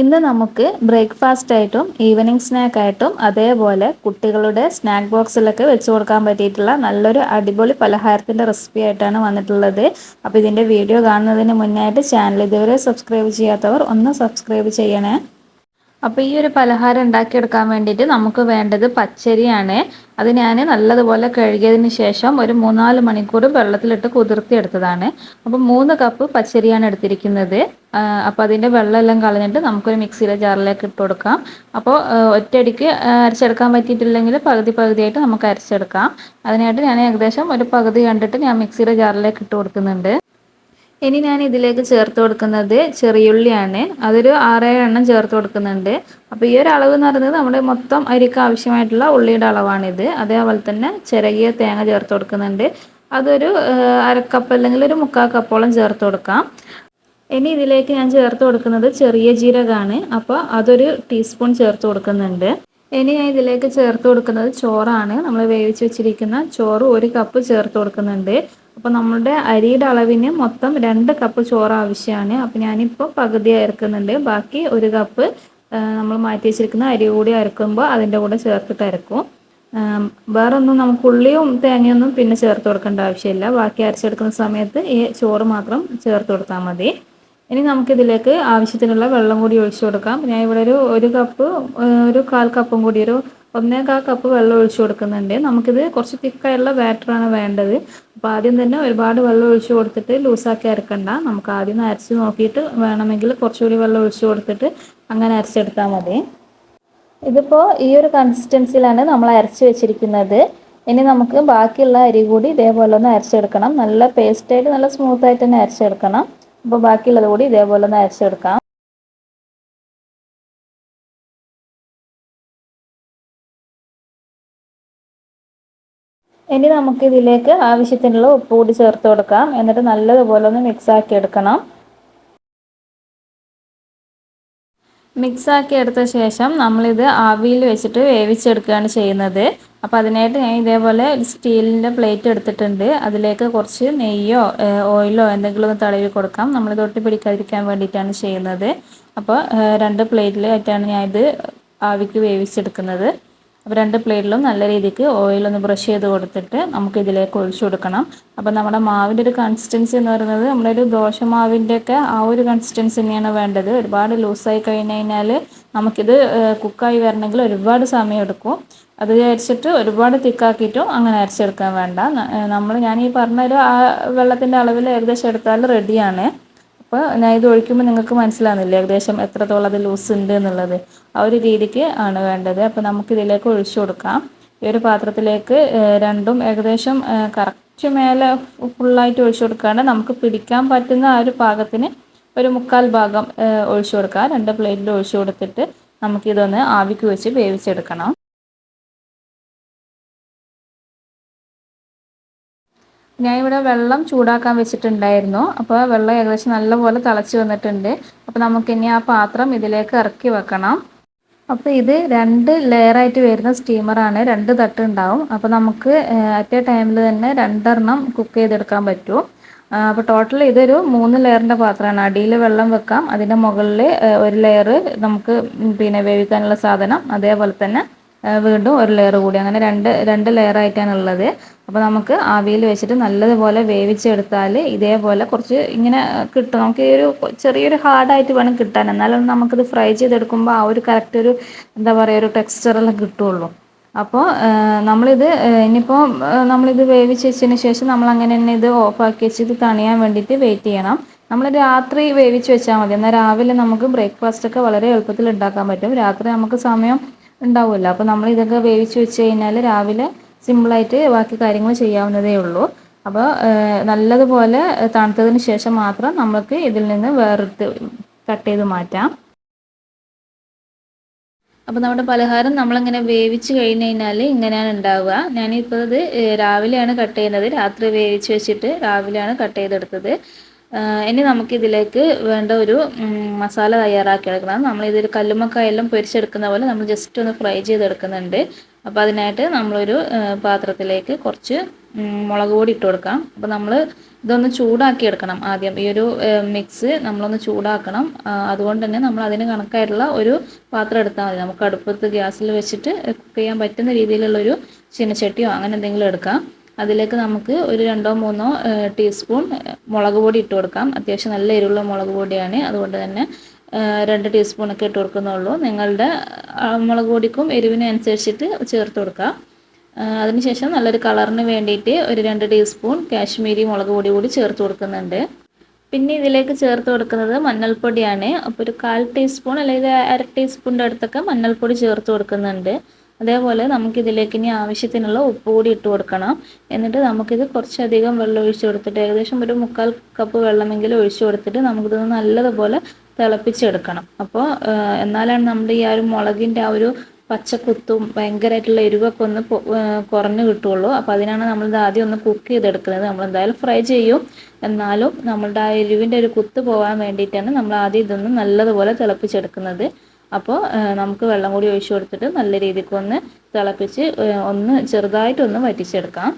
ഇന്ന് നമുക്ക് ബ്രേക്ക്ഫാസ്റ്റ് ആയിട്ടും ഈവനിങ് സ്നാക്ക് ആയിട്ടും അതേപോലെ കുട്ടികളുടെ സ്നാക്ക് ബോക്സിലൊക്കെ വെച്ച് കൊടുക്കാൻ പറ്റിയിട്ടുള്ള നല്ലൊരു അടിപൊളി പലഹാരത്തിന്റെ റെസിപ്പി ആയിട്ടാണ് വന്നിട്ടുള്ളത്. അപ്പോൾ ഇതിന്റെ വീഡിയോ കാണുന്നതിന് മുന്നായിട്ട് ചാനൽ ഇതുവരെ സബ്സ്ക്രൈബ് ചെയ്യാത്തവർ ഒന്ന് സബ്സ്ക്രൈബ് ചെയ്യണേ. അപ്പോൾ ഈ ഒരു പലഹാരം ഉണ്ടാക്കിയെടുക്കാൻ വേണ്ടിയിട്ട് നമുക്ക് വേണ്ടത് പച്ചരിയാണ്. അത് ഞാൻ നല്ലതുപോലെ കഴുകിയതിന് ശേഷം ഒരു മൂന്നാൽ മണിക്കൂർ വെള്ളത്തിലിട്ട് കുതിർത്തിയെടുത്തതാണ്. അപ്പോൾ മൂന്ന് കപ്പ് പച്ചരിയാണ് എടുത്തിരിക്കുന്നത്. അപ്പോൾ അതിന്റെ വെള്ളമെല്ലാം കളഞ്ഞിട്ട് നമുക്കൊരു മിക്സിയിലെ ജാറിലേക്ക് ഇട്ട് കൊടുക്കാം. അപ്പോൾ ഒറ്റയടിക്ക് അരച്ചെടുക്കാൻ പറ്റിയിട്ടില്ലെങ്കിൽ പകുതി പകുതിയായിട്ട് നമുക്ക് അരച്ചെടുക്കാം. അതിനായിട്ട് ഞാൻ ഏകദേശം ഒരു പകുതി കണ്ടിട്ട് ഞാൻ മിക്സിയുടെ ജാറിലേക്ക് ഇട്ട് കൊടുക്കുന്നുണ്ട്. ഇനി ഞാൻ ഇതിലേക്ക് ചേർത്ത് കൊടുക്കുന്നത് ചെറിയുള്ളിയാണ്. അതൊരു ആറേഴ് എണ്ണം ചേർത്ത് കൊടുക്കുന്നുണ്ട്. അപ്പോൾ ഈ ഒരു അളവ് എന്ന് പറയുന്നത് നമ്മുടെ മൊത്തം അരിക്ക് ആവശ്യമായിട്ടുള്ള ഉള്ളിയുടെ അളവാണിത്. അതേപോലെ തന്നെ ചിരകിയ തേങ്ങ ചേർത്ത് കൊടുക്കുന്നുണ്ട്. അതൊരു അരക്കപ്പ് അല്ലെങ്കിൽ ഒരു മുക്കാൽ കപ്പോളം ചേർത്ത് കൊടുക്കാം. ഇനി ഇതിലേക്ക് ഞാൻ ചേർത്ത് കൊടുക്കുന്നത് ചെറിയ ജീരകമാണ്. അപ്പോൾ അതൊരു ടീസ്പൂൺ ചേർത്ത് കൊടുക്കുന്നുണ്ട്. ഇനി ഞാൻ ഇതിലേക്ക് ചേർത്ത് കൊടുക്കുന്നത് ചോറാണ്. നമ്മൾ വേവിച്ച് വെച്ചിരിക്കുന്ന ചോറ് ഒരു കപ്പ് ചേർത്ത് കൊടുക്കുന്നുണ്ട്. അപ്പോൾ നമ്മളുടെ അരിയുടെ അളവിന് മൊത്തം രണ്ട് കപ്പ് ചോറ് ആവശ്യമാണ് അപ്പോൾ ഞാനിപ്പോൾ പകുതി അരക്കുന്നുണ്ട്. ബാക്കി ഒരു കപ്പ് നമ്മൾ മാറ്റി വെച്ചിരിക്കുന്ന അരി കൂടി അരക്കുമ്പോൾ അതിന്റെ കൂടെ ചേർത്തിട്ട് അരക്കും. വേറൊന്നും നമുക്ക് ഉള്ളിയും തേങ്ങയൊന്നും പിന്നെ ചേർത്ത് കൊടുക്കേണ്ട ആവശ്യമില്ല. ബാക്കി അരച്ചെടുക്കുന്ന സമയത്ത് ഈ ചോറ് മാത്രം ചേർത്ത് കൊടുത്താൽ മതി. ഇനി നമുക്കിതിലേക്ക് ആവശ്യത്തിനുള്ള വെള്ളം കൂടി ഒഴിച്ചു കൊടുക്കാം. ഞാൻ ഇവിടെ ഒരു ഒരു കപ്പ് ഒരു കാൽ കപ്പും കൂടി ഒരു ഒന്നേകാൽ കപ്പ് വെള്ളം ഒഴിച്ചു കൊടുക്കുന്നുണ്ട്. നമുക്കിത് കുറച്ച് തിക്കായുള്ള ബാറ്ററാണ് വേണ്ടത്. അപ്പോൾ ആദ്യം തന്നെ ഒരുപാട് വെള്ളം ഒഴിച്ചു കൊടുത്തിട്ട് ലൂസാക്കി അരക്കണ്ട. നമുക്ക് ആദ്യം അരച്ച് നോക്കിയിട്ട് വേണമെങ്കിൽ കുറച്ചുകൂടി വെള്ളം ഒഴിച്ചു കൊടുത്തിട്ട് അങ്ങനെ അരച്ചെടുത്താൽ മതി. ഇതിപ്പോൾ ഈ ഒരു കൺസിസ്റ്റൻസിയിലാണ് നമ്മൾ അരച്ച് വെച്ചിരിക്കുന്നത്. ഇനി നമുക്ക് ബാക്കിയുള്ള അരി കൂടി ഇതേപോലെ ഒന്ന് അരച്ചെടുക്കണം. നല്ല പേസ്റ്റായിട്ട് നല്ല സ്മൂത്തായിട്ട് തന്നെ അരച്ചെടുക്കണം. അപ്പോൾ ബാക്കിയുള്ളത് കൂടി ഇതേപോലെ ഒന്ന് അരച്ചെടുക്കാം. ഇനി നമുക്ക് ഇതിലേക്ക് ആവശ്യത്തിനുള്ള ഉപ്പ് കൂടി ചേർത്ത് കൊടുക്കാം. എന്നിട്ട് നല്ലതുപോലെ ഒന്ന് മിക്സ് ആക്കി എടുക്കണം. മിക്സ് ആക്കി എടുത്ത ശേഷം നമ്മളിത് ആവിയിൽ വെച്ചിട്ട് വേവിച്ചെടുക്കുകയാണ് ചെയ്യുന്നത്. അപ്പോൾ അതിനായിട്ട് ഞാൻ ഇതേപോലെ സ്റ്റീലിന്റെ പ്ലേറ്റ് എടുത്തിട്ടുണ്ട്. അതിലേക്ക് കുറച്ച് നെയ്യോ ഓയിലോ എന്തെങ്കിലും ഒന്ന് തടവി കൊടുക്കാം. നമ്മൾ തൊട്ടി പിടിക്കാതിരിക്കാൻ വേണ്ടിയിട്ടാണ് ചെയ്യുന്നത്. അപ്പോൾ രണ്ട് പ്ലേറ്റിലായിട്ടാണ് ഞാനിത് ആവിക്ക് വേവിച്ചെടുക്കുന്നത്. അപ്പോൾ രണ്ട് പ്ലേറ്റിലും നല്ല രീതിക്ക് ഓയിലൊന്ന് ബ്രഷ് ചെയ്ത് കൊടുത്തിട്ട് നമുക്ക് ഇതിലേക്ക് ഒഴിച്ചു കൊടുക്കണം. അപ്പോൾ നമ്മുടെ മാവിന്റെ ഒരു കൺസിസ്റ്റൻസി എന്ന് പറയുന്നത് നമ്മുടെ ഒരു ദോശമാവിന്റെയൊക്കെ ആ ഒരു കൺസിസ്റ്റൻസി തന്നെയാണ് വേണ്ടത്. ഒരുപാട് ലൂസായി കഴിഞ്ഞ് കഴിഞ്ഞാൽ നമുക്കിത് കുക്കായി വരണമെങ്കിൽ ഒരുപാട് സമയം എടുക്കും. അത് വിചാരിച്ചിട്ട് ഒരുപാട് തിക്കാക്കിയിട്ടും അങ്ങനെ അരച്ചെടുക്കാൻ വേണ്ട. നമ്മൾ ഞാൻ ഈ പറഞ്ഞൊരു ആ വെള്ളത്തിന്റെ അളവിൽ ഏകദേശം എടുത്താൽ റെഡിയാണ് അപ്പോൾ ഞാൻ ഇത് ഒഴിക്കുമ്പോൾ നിങ്ങൾക്ക് മനസ്സിലാകുന്നില്ല ഏകദേശം എത്രത്തോളം അത് ലൂസ് ഉണ്ട് എന്നുള്ളത്. ആ ഒരു രീതിക്ക് ആണ് വേണ്ടത്. അപ്പോൾ നമുക്കിതിലേക്ക് ഒഴിച്ചു കൊടുക്കാം. ഈ ഒരു പാത്രത്തിലേക്ക് രണ്ടും ഏകദേശം കറക്റ്റ് മേലെ ഫുള്ളായിട്ട് ഒഴിച്ചു കൊടുക്കാണ്ട് നമുക്ക് പിടിക്കാൻ പറ്റുന്ന ആ ഒരു പാകത്തിന് ഒരു മുക്കാൽ ഭാഗം ഒഴിച്ചു കൊടുക്കാം. രണ്ട് പ്ലേറ്റിൽ ഒഴിച്ചു കൊടുത്തിട്ട് നമുക്കിതൊന്ന് ആവിക്ക് വെച്ച് വേവിച്ചെടുക്കണം. ഞാൻ ഇവിടെ വെള്ളം ചൂടാക്കാൻ വെച്ചിട്ടുണ്ടായിരുന്നു. അപ്പോൾ വെള്ളം ഏകദേശം നല്ലപോലെ തിളച്ച് വന്നിട്ടുണ്ട്. അപ്പോൾ നമുക്കിനി ആ പാത്രം ഇതിലേക്ക് ഇറക്കി വെക്കണം. അപ്പോൾ ഇത് രണ്ട് ലെയറായിട്ട് വരുന്ന സ്റ്റീമറാണ് രണ്ട് തട്ട് ഉണ്ടാവും അപ്പോൾ നമുക്ക് അറ്റ് എ ടൈമിൽ തന്നെ രണ്ടെണ്ണം കുക്ക് ചെയ്തെടുക്കാൻ പറ്റും. അപ്പോൾ ടോട്ടൽ ഇതൊരു മൂന്ന് ലെയറിന്റെ പാത്രമാണ്. അടിയിൽ വെള്ളം വെക്കാം. അതിന്റെ മുകളിൽ ഒരു ലെയർ നമുക്ക് പിന്നെ വേവിക്കാനുള്ള സാധനം. അതേപോലെ തന്നെ വീണ്ടും ഒരു ലെയർ കൂടി. അങ്ങനെ രണ്ട് രണ്ട് ലെയറായിട്ടാണ് ഉള്ളത്. അപ്പോൾ നമുക്ക് ആവിയിൽ വെച്ചിട്ട് നല്ലതുപോലെ വേവിച്ചെടുത്താൽ ഇതേപോലെ കുറച്ച് ഇങ്ങനെ കിട്ടും. നമുക്ക് ഈ ഒരു ചെറിയൊരു ഹാർഡായിട്ട് വേണം കിട്ടാൻ. എന്നാലും നമുക്കിത് ഫ്രൈ ചെയ്തെടുക്കുമ്പോൾ ആ ഒരു കറക്റ്റ് ഒരു എന്താ പറയുക ഒരു ടെക്സ്ചറെല്ലാം കിട്ടുള്ളൂ. അപ്പോൾ നമ്മളിത് ഇനിയിപ്പോൾ നമ്മളിത് വേവിച്ച് വെച്ചതിന് ശേഷം നമ്മൾ അങ്ങനെ തന്നെ ഇത് ഓഫാക്കി വെച്ച് ഇത് തണിയാൻ വേണ്ടിയിട്ട് വെയിറ്റ് ചെയ്യണം. നമ്മൾ രാത്രി വേവിച്ച് വെച്ചാൽ മതി. എന്നാൽ രാവിലെ നമുക്ക് ബ്രേക്ക്ഫാസ്റ്റ് ഒക്കെ വളരെ എളുപ്പത്തിൽ ഉണ്ടാക്കാൻ പറ്റും. രാത്രി നമുക്ക് സമയം ഉണ്ടാവുമല്ലോ. അപ്പോൾ നമ്മൾ ഇതൊക്കെ വേവിച്ച് വെച്ച് കഴിഞ്ഞാൽ രാവിലെ സിമ്പിളായിട്ട് ബാക്കി കാര്യങ്ങൾ ചെയ്യാവുന്നതേ ഉള്ളൂ. അപ്പോൾ നല്ലതുപോലെ തണുത്തതിന് ശേഷം മാത്രം നമുക്ക് ഇതിൽ നിന്ന് വേറെടുത്ത് കട്ട് ചെയ്ത് മാറ്റാം. അപ്പോൾ നമ്മുടെ പലഹാരം നമ്മളിങ്ങനെ വേവിച്ച് കഴിഞ്ഞ് കഴിഞ്ഞാൽ ഇങ്ങനെയാണ് ഉണ്ടാവുക. ഞാനിപ്പോൾ ഇത് രാവിലെയാണ് കട്ട് ചെയ്യുന്നത്. രാത്രി വേവിച്ച് വെച്ചിട്ട് രാവിലെയാണ് കട്ട് ചെയ്തെടുത്തത്. ഇനി നമുക്കിതിലേക്ക് വേണ്ട ഒരു മസാല തയ്യാറാക്കി എടുക്കണം. നമ്മളിതിൽ കല്ലുമ്മക്കായെല്ലാം പൊരിച്ചെടുക്കുന്ന പോലെ നമ്മൾ ജസ്റ്റ് ഒന്ന് ഫ്രൈ ചെയ്തെടുക്കുന്നുണ്ട്. അപ്പോൾ അതിനായിട്ട് നമ്മളൊരു പാത്രത്തിലേക്ക് കുറച്ച് മുളക് പൊടി ഇട്ട് കൊടുക്കാം. അപ്പോൾ നമ്മൾ ഇതൊന്ന് ചൂടാക്കി എടുക്കണം ആദ്യം. ഈ ഒരു മിക്സ് നമ്മളൊന്ന് ചൂടാക്കണം. അതുകൊണ്ട് തന്നെ നമ്മൾ അതിന് കണക്കായിട്ടുള്ള ഒരു പാത്രം എടുത്താൽ മതി. നമുക്ക് അടുപ്പത്ത് ഗ്യാസിൽ വെച്ചിട്ട് കുക്ക് ചെയ്യാൻ പറ്റുന്ന രീതിയിലുള്ളൊരു ചീനച്ചട്ടിയോ അങ്ങനെ എന്തെങ്കിലും എടുക്കാം. അതിലേക്ക് നമുക്ക് ഒരു രണ്ടോ മൂന്നോ ടീസ്പൂൺ മുളക് പൊടി ഇട്ട് കൊടുക്കാം. അത്യാവശ്യം നല്ല എരിവുള്ള മുളക് പൊടിയാണ്. അതുകൊണ്ട് തന്നെ രണ്ട് ടീസ്പൂണൊക്കെ ഇട്ട് കൊടുക്കുന്നുള്ളൂ. നിങ്ങളുടെ മുളക് പൊടിക്കും എരിവിനനുസരിച്ചിട്ട് ചേർത്ത് കൊടുക്കാം. അതിനുശേഷം നല്ലൊരു കളറിന് വേണ്ടിയിട്ട് ഒരു രണ്ട് ടീസ്പൂൺ കാശ്മീരി മുളക് പൊടി കൂടി ചേർത്ത് കൊടുക്കുന്നുണ്ട്. പിന്നെ ഇതിലേക്ക് ചേർത്ത് കൊടുക്കുന്നത് മഞ്ഞൾപ്പൊടിയാണ്. അപ്പോൾ ഒരു കാൽ ടീസ്പൂൺ അല്ലെങ്കിൽ അര ടീസ്പൂണിന്റെ അടുത്തൊക്കെ മഞ്ഞൾപ്പൊടി ചേർത്ത് കൊടുക്കുന്നുണ്ട്. അതേപോലെ നമുക്കിതിലേക്ക് ഇനി ആവശ്യത്തിനുള്ള ഉപ്പ് കൂടി ഇട്ട് കൊടുക്കണം. എന്നിട്ട് നമുക്കിത് കുറച്ചധികം വെള്ളം ഒഴിച്ചു കൊടുത്തിട്ട് ഏകദേശം ഒരു മുക്കാൽ കപ്പ് വെള്ളമെങ്കിലും ഒഴിച്ചു കൊടുത്തിട്ട് നമുക്കിത് നല്ലതുപോലെ തിളപ്പിച്ചെടുക്കണം. അപ്പോൾ എന്നാലാണ് നമ്മുടെ ഈ ആ ഒരു മുളകിന്റെ ആ ഒരു പച്ചക്കുത്തും ഭയങ്കരമായിട്ടുള്ള എരിവൊക്കെ ഒന്ന് കുറഞ്ഞു കിട്ടുള്ളൂ. അപ്പോൾ അതിനാണ് നമ്മളിത് ആദ്യം ഒന്ന് കുക്ക് ചെയ്തെടുക്കുന്നത്. നമ്മൾ എന്തായാലും ഫ്രൈ ചെയ്യും. എന്നാലും നമ്മളുടെ ആ എരിവിന്റെ ഒരു കുത്ത് പോകാൻ വേണ്ടിയിട്ടാണ് നമ്മൾ ആദ്യം ഇതൊന്ന് നല്ലതുപോലെ തിളപ്പിച്ചെടുക്കുന്നത്. അപ്പോൾ നമുക്ക് വെള്ളം കൂടി ഒഴിച്ചു കൊടുത്തിട്ട് നല്ല രീതിക്ക് ഒന്ന് തിളപ്പിച്ച് ഒന്ന് ചെറുതായിട്ടൊന്ന് വറ്റിച്ചെടുക്കാം.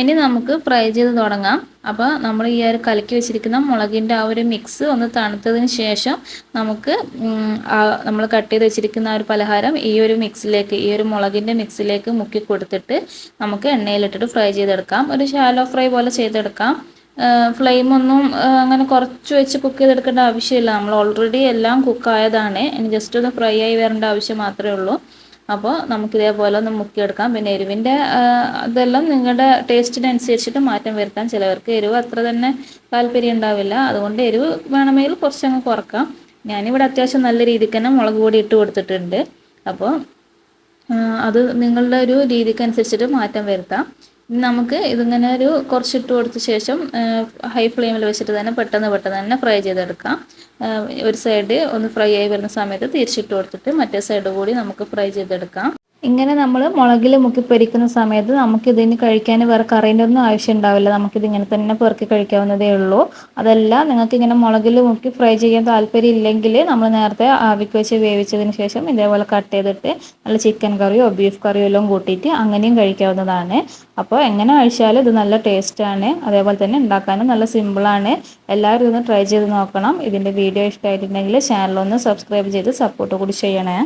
ഇനി നമുക്ക് ഫ്രൈ ചെയ്ത് തുടങ്ങാം. അപ്പോൾ നമ്മൾ ഈ ഒരു കലക്കി വെച്ചിരിക്കുന്ന മുളകിന്റെ ആ ഒരു മിക്സ് ഒന്ന് തണുത്തതിന് ശേഷം നമുക്ക് നമ്മൾ കട്ട് ചെയ്ത് വെച്ചിരിക്കുന്ന ആ ഒരു പലഹാരം ഈ ഒരു മിക്സിലേക്ക് ഈ ഒരു മുളകിന്റെ മിക്സിലേക്ക് മുക്കി കൊടുത്തിട്ട് നമുക്ക് എണ്ണയിലിട്ടിട്ട് ഫ്രൈ ചെയ്തെടുക്കാം. ഒരു ഷാലോ ഫ്രൈ പോലെ ചെയ്തെടുക്കാം. ഫ്ലെയിമൊന്നും അങ്ങനെ കുറച്ച് വെച്ച് കുക്ക് ചെയ്തെടുക്കേണ്ട ആവശ്യമില്ല. നമ്മൾ ഓൾറെഡി എല്ലാം കുക്കായതാണ് ഇനി ജസ്റ്റ് ഒന്ന് ഫ്രൈ ആയി വരേണ്ട ആവശ്യം മാത്രമേ ഉള്ളൂ. അപ്പോൾ നമുക്കിതേപോലെ ഒന്ന് മുക്കിയെടുക്കാം. പിന്നെ എരിവിന്റെ അതെല്ലാം നിങ്ങളുടെ ടേസ്റ്റിനനുസരിച്ചിട്ട് മാറ്റം വരുത്താം. ചിലവർക്ക് എരിവ് അത്ര തന്നെ താല്പര്യം ഉണ്ടാവില്ല. അതുകൊണ്ട് എരിവ് വേണമെങ്കിൽ കുറച്ചങ്ങ് കുറക്കാം. ഞാനിവിടെ അത്യാവശ്യം നല്ല രീതിക്ക് തന്നെ മുളക് പൊടി ഇട്ട് കൊടുത്തിട്ടുണ്ട്. അപ്പോൾ അത് നിങ്ങളുടെ ഒരു രീതിക്ക് അനുസരിച്ചിട്ട് മാറ്റം വരുത്താം. നമുക്ക് ഇതിങ്ങനെ ഒരു കുറച്ചിട്ട് കൊടുത്ത ശേഷം ഹൈ ഫ്ലെയിമിൽ വെച്ചിട്ട് തന്നെ പെട്ടെന്ന് പെട്ടെന്ന് തന്നെ ഫ്രൈ ചെയ്തെടുക്കാം. ഒരു സൈഡ് ഒന്ന് ഫ്രൈ ആയി വരുന്ന സമയത്ത് തിരിച്ചിട്ട് കൊടുത്തിട്ട് മറ്റേ സൈഡ് കൂടി നമുക്ക് ഫ്രൈ ചെയ്തെടുക്കാം. ഇങ്ങനെ നമ്മൾ മുളകിൽ മുക്കി പൊരിക്കുന്ന സമയത്ത് നമുക്കിതിന് കഴിക്കാൻ വേറെ കറീന്റെ ഒന്നും ആവശ്യം ഉണ്ടാവില്ല നമുക്കിത് ഇങ്ങനെ തന്നെ പെറുക്കി കഴിക്കാവുന്നതേ ഉള്ളൂ. അതല്ല നിങ്ങൾക്ക് ഇങ്ങനെ മുളകിൽ മുക്കി ഫ്രൈ ചെയ്യാൻ താല്പര്യം ഇല്ലെങ്കിൽ നമ്മൾ നേരത്തെ ആവിക്ക് വെച്ച് വേവിച്ചതിന് ശേഷം ഇതേപോലെ കട്ട് ചെയ്തിട്ട് നല്ല ചിക്കൻ കറിയോ ബീഫ് കറിയോ എല്ലാം കൂട്ടിയിട്ട് അങ്ങനെയും കഴിക്കാവുന്നതാണ്. അപ്പോൾ എങ്ങനെ കഴിച്ചാലും ഇത് നല്ല ടേസ്റ്റാണ്. അതേപോലെ തന്നെ ഉണ്ടാക്കാനും നല്ല സിമ്പിളാണ്. എല്ലാവരും ഇതൊന്ന് ട്രൈ ചെയ്ത് നോക്കണം. ഇതിന്റെ വീഡിയോ ഇഷ്ടമായിട്ടുണ്ടെങ്കിൽ ചാനലൊന്ന് സബ്സ്ക്രൈബ് ചെയ്ത് സപ്പോർട്ട് കൂടി ചെയ്യണേ.